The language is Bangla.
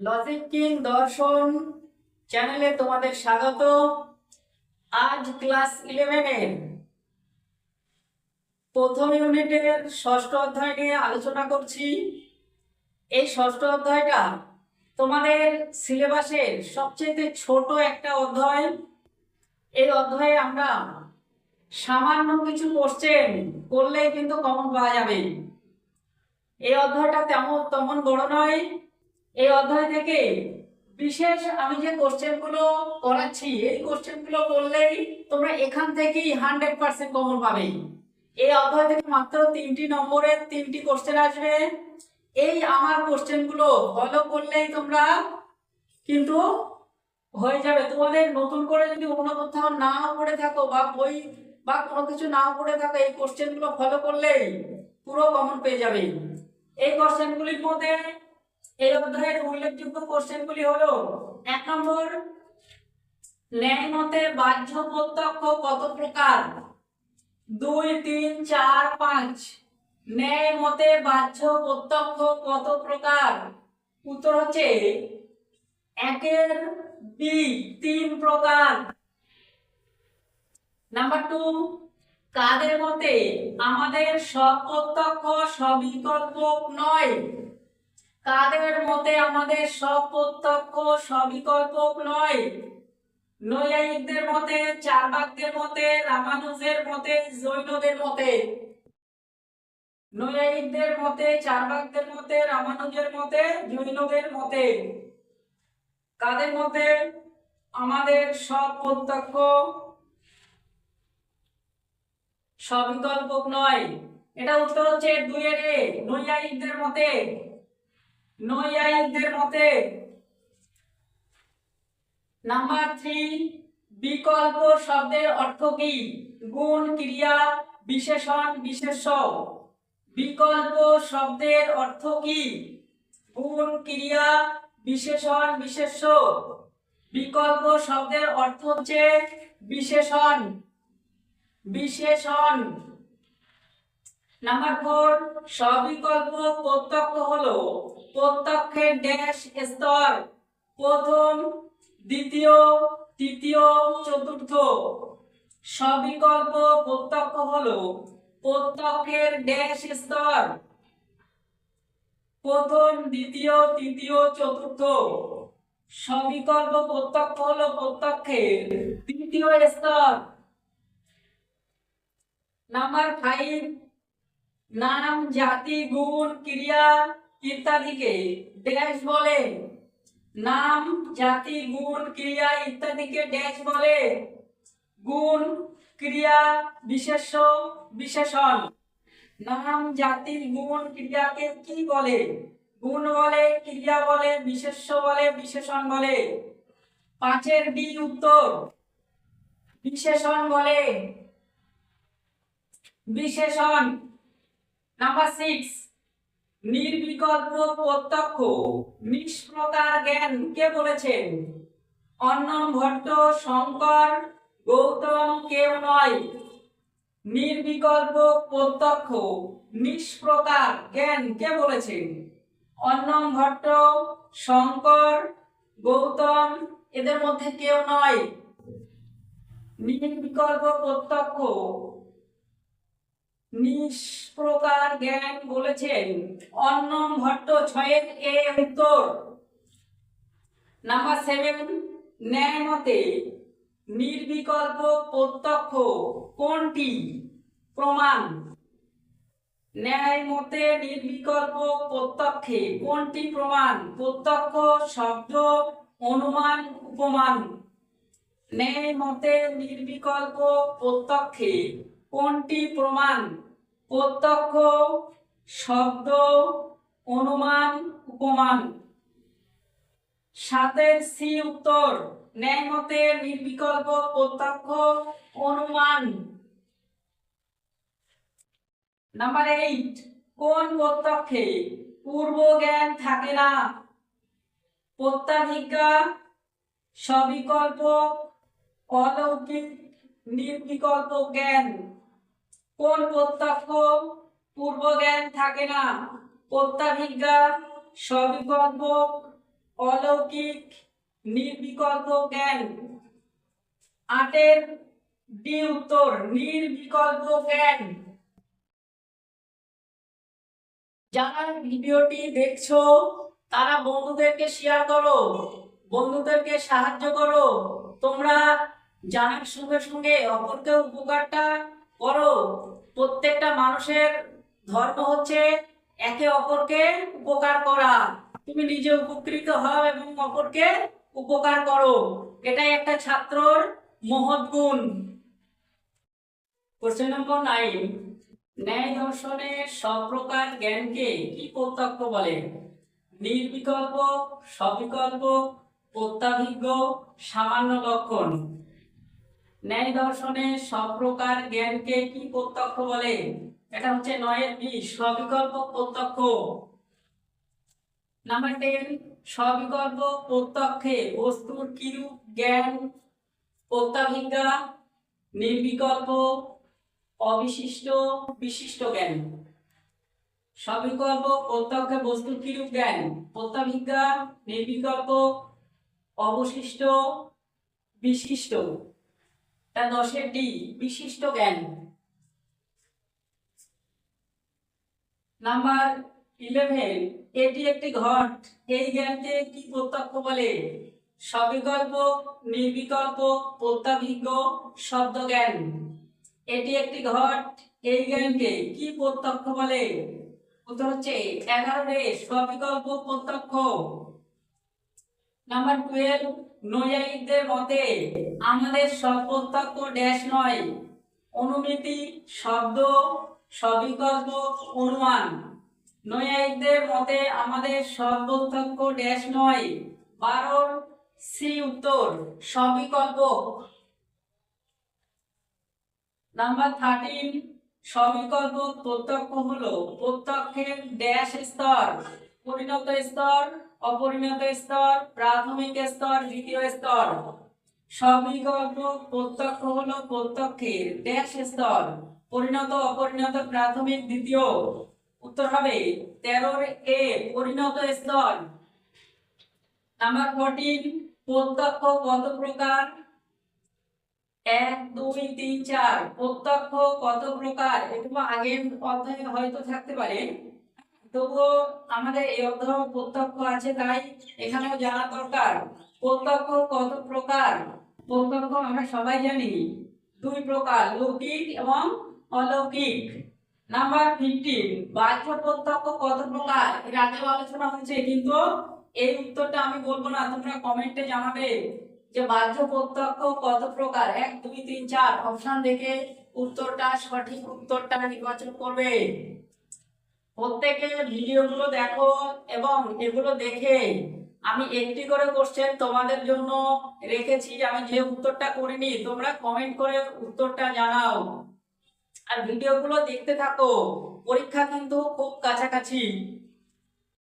লজিক কিং দর্শন চ্যানেলে তোমাদের স্বাগত। আজ ক্লাস ইলেভেনের প্রথম ইউনিটের ষষ্ঠ অধ্যায় নিয়ে আলোচনা করছি। এই ষষ্ঠ অধ্যায়টা তোমাদের সিলেবাসের সবচেয়ে ছোট একটা অধ্যায়। এই অধ্যায়ে আমরা সামান্য কিছু কোশ্চেন করলেই কিন্তু কমন পাওয়া যাবে। এই অধ্যায়টা তেমন তেমন বড় নয়। এই অধ্যায় থেকে বিশেষ আমি যে কোশ্চেনগুলো করাচ্ছি, এই কোশ্চেনগুলো করলেই তোমরা এখান থেকেই হান্ড্রেড পার্সেন্ট কমন পাবে। এই অধ্যায় থেকে মাত্র তিনটি নম্বরের তিনটি কোশ্চেন আসবে। এই আমার কোশ্চেনগুলো ফলো করলেই তোমরা কিন্তু হয়ে যাবে। তোমাদের নতুন করে যদি অন্য কোথাও না পড়ে থাকো বা বই বা কোনো কিছু নাও পড়ে থাকো, এই কোশ্চেনগুলো ফলো করলেই পুরো কমন পেয়ে যাবে। এই কোশ্চেনগুলির মধ্যে এই অধ্যায়ের উল্লেখযোগ্য কোশ্চেনগুলি হলো, এক নম্বর, ন্যায় মতে বাহ্য প্রত্যক্ষ কত প্রকার? দুই, তিন, চার, পাঁচ। ন্যায় মতে বাহ্য প্রত্যক্ষ কত প্রকার? উত্তর হচ্ছে একের বি, তিন প্রকার। নাম্বার টু, কাদের মতে আমাদের সব প্রত্যক্ষ সবিকল্প নয়? কাদের মতে আমাদের সব প্রত্যক্ষ সবিকল্প নয়। নৈয়ায়িকদের মতে চারবাকদের মতে, রামানুজের মতে, জৈনদের মতে। নৈয়ায়িকদের মতে চারবাকদের মতে, রামানুজের মতে, জৈনদের মতে। কাদের মতে আমাদের সব প্রত্যক্ষ সবিকল্প নয়। এটা উত্তর হচ্ছে দুইয়ের এ, নৈয়ায়িকদের মতে। নৈয়ায়িকদের মতে নাম্বার থ্রি, বিকল্প শব্দের অর্থ কি? গুণ, ক্রিয়া, বিশেষণ, বিশেষ্য। বিকল্প শব্দের অর্থ কি? গুণ, ক্রিয়া, বিশেষণ, বিশেষ্য। বিকল্প শব্দের অর্থ হচ্ছে বিশেষণ। বিশেষণ। নাম্বার ফোর সবিকল্প প্রত্যক্ষ হলো প্রত্যক্ষের ড্যাশ স্তর। প্রথম, দ্বিতীয়, তৃতীয়, চতুর্থ। সবিকল্প প্রত্যক্ষ হলো প্রত্যক্ষের ড্যাশ স্তর। প্রথম, দ্বিতীয়, তৃতীয়, চতুর্থ। সবিকল্প প্রত্যক্ষ হলো প্রত্যক্ষের তৃতীয় স্তর। নাম্বার ফাইভ নাম জাতি, গুণ, ক্রিয়া ইত্যাদিকে ড্যাশ বলে। নাম, জাতি, গুণ, ক্রিয়া ইত্যাদিকে ড্যাশ বলে। গুণ, ক্রিয়া বিশেষ বিশেষণ। নাম জাতির গুণ, ক্রিয়াকে কি বলে? গুণ বলে, ক্রিয়া বলে বিশেষ বলে, বিশেষণ বলে। পাঁচের বি উত্তর। বিশেষণ বলে। বিশেষণ। নাম্বার সিক্স নির্বিকল্প প্রত্যক্ষ, নিষ্প্রকার জ্ঞান কে বলেছেন? অন্নম ভট্ট, শঙ্কর, গৌতম কেউ নয়। নির্বিকল্প প্রত্যক্ষ, নিষ্প্রকার জ্ঞান কে বলেছেন? অন্নম ভট্ট, শঙ্কর, গৌতম এদের মধ্যে কেউ নয়। নির্বিকল্প প্রত্যক্ষ নিষ্প্রকার জ্ঞান বলেছেন, অন্নম ভট্ট ছয়ের এ উত্তর। নাম্বার সেভেন ন্যায় মতে নির্বিকল্প প্রত্যক্ষ কোনটি? প্রমাণ। ন্যায় মতে নির্বিকল্প প্রত্যক্ষে কোনটি প্রমাণ? প্রত্যক্ষ, শব্দ, অনুমান, উপমান। ন্যায় মতে নির্বিকল্প প্রত্যক্ষে কোনটি প্রমাণ? প্রত্যক্ষ, শব্দ, অনুমান, উপমান। সাতের সি উত্তর ন্যায় মতে নির্বিকল্প, প্রত্যক্ষ, অনুমান। নাম্বার এইট কোন প্রত্যক্ষে পূর্ব জ্ঞান থাকে না? প্রত্যাধিজ্ঞা সবিকল্প, অলৌকিক, নির্বিকল্প জ্ঞান। কোন প্রত্যক্ষ পূর্ব জ্ঞান থাকে না? প্রত্যাভিজ্ঞা, সবিকল্প, অলৌকিক, নির্বিকল্প জ্ঞান। আটের ডি উত্তর, নির্বিকল্প জ্ঞান। যারা ভিডিওটি দেখছ, তারা বন্ধুদেরকে শেয়ার করো, বন্ধুদেরকে সাহায্য করো। তোমরা জানার সঙ্গে সঙ্গে অপরকে উপকারটা করো প্রত্যেকটা মানুষের ধর্ম হচ্ছে একে অপরকে উপকার করা। তুমি নিজে উপকৃত হও এবং অপরকে উপকার করো। এটাই একটা ছাত্রর মহৎ গুণ। কোশ্চেন নম্বর নাইন ন্যায় দর্শনের সব প্রকার জ্ঞানকে কি প্রত্যক্ষ বলে? নির্বিকল্প, সবিকল্প, প্রত্যাভিজ্ঞ, সামান্য লক্ষণ। ন্যায় দর্শনের সব প্রকার জ্ঞানকে কি প্রত্যক্ষ বলে? এটা হচ্ছে নয়ের বিশ সবিকল্প প্রত্যক্ষ। নাম্বার টেন সবিকল্প প্রত্যক্ষে বস্তুর কিরূপ জ্ঞান প্রত্যাভিজ্ঞা, নির্বিকল্প, অবিশিষ্ট, বিশিষ্ট জ্ঞান? সবিকল্প প্রত্যক্ষে বস্তুর কিরূপ জ্ঞান? প্রত্যাভিজ্ঞা, নির্বিকল্প, অবশিষ্ট, বিশিষ্ট। তা দশের ডি, বিশিষ্ট জ্ঞান। নাম্বার ইলেভেন এটি একটি ঘট। এই জ্ঞানকে কি প্রত্যক্ষ বলে? সবিকল্প, নির্বিকল্প, প্রত্যাভিজ্ঞ শব্দ জ্ঞান এটি একটি ঘট। এই জ্ঞানকে কি প্রত্যক্ষ বলে? উত্তর হচ্ছে এগারো সবিকল্প, প্রত্যক্ষ। নাম্বার টুয়েলভ নৈয়ায়িকদের মতে আমাদের সব প্রত্যক্ষ ড্যাশ নয়। অনুমিতি, শব্দ, সবিকল্প, অনুমান। নৈয়ায়িকদের মতে আমাদের সব প্রত্যক্ষ ড্যাশ নয়। বারোর সি উত্তর, সবিকল্প। নাম্বার থার্টিন সবিকল্প প্রত্যক্ষ হলো প্রত্যক্ষের ড্যাশ স্তর, পরিণত স্তর অপরিণত স্তর, প্রাথমিক স্তর, দ্বিতীয় স্তর। সবিকল্প প্রত্যক্ষ হলো প্রত্যক্ষের ড্যাশ স্তর, পরিণত, অপরিণত, প্রাথমিক, দ্বিতীয়। উত্তর হবে তেরোর এ পরিণত স্তর। নাম্বার ফোরটিন প্রত্যক্ষ কত প্রকার? এক, দুই, তিন, চার। প্রত্যক্ষ কত প্রকার? এটুকু আগের অধ্যায়ে হয়তো থাকতে পারে। তবুও আমাদের এই অধ্যায় প্রত্যক্ষ আছে, তাই এখানেও জানা দরকার। প্রত্যক্ষ কত প্রকার? প্রত্যক্ষ আমরা সবাই জানি। দুই প্রকার, লৌকিক এবং অলৌকিক। নাম্বার ফিফটিন বাহ্য প্রত্যক্ষ কত প্রকার? এর আগেও আলোচনা হয়েছে, কিন্তু এই উত্তরটা আমি বলব না, তোমরা কমেন্টে জানাবে যে বাহ্য প্রত্যক্ষ কত প্রকার। এক, দুই, তিন, চার অপশন দেখে উত্তরটা, সঠিক উত্তরটা নির্বাচন করবে। প্রত্যেকে ভিডিওগুলো দেখো এবং এগুলো দেখে আমি একটি করে কোশ্চেন তোমাদের জন্য রেখেছি। আমি যে উত্তরটা করিনি, তোমরা কমেন্ট করে উত্তরটা জানাও। আর ভিডিওগুলো দেখতে থাকো, পরীক্ষা কিন্তু খুব কাছাকাছি।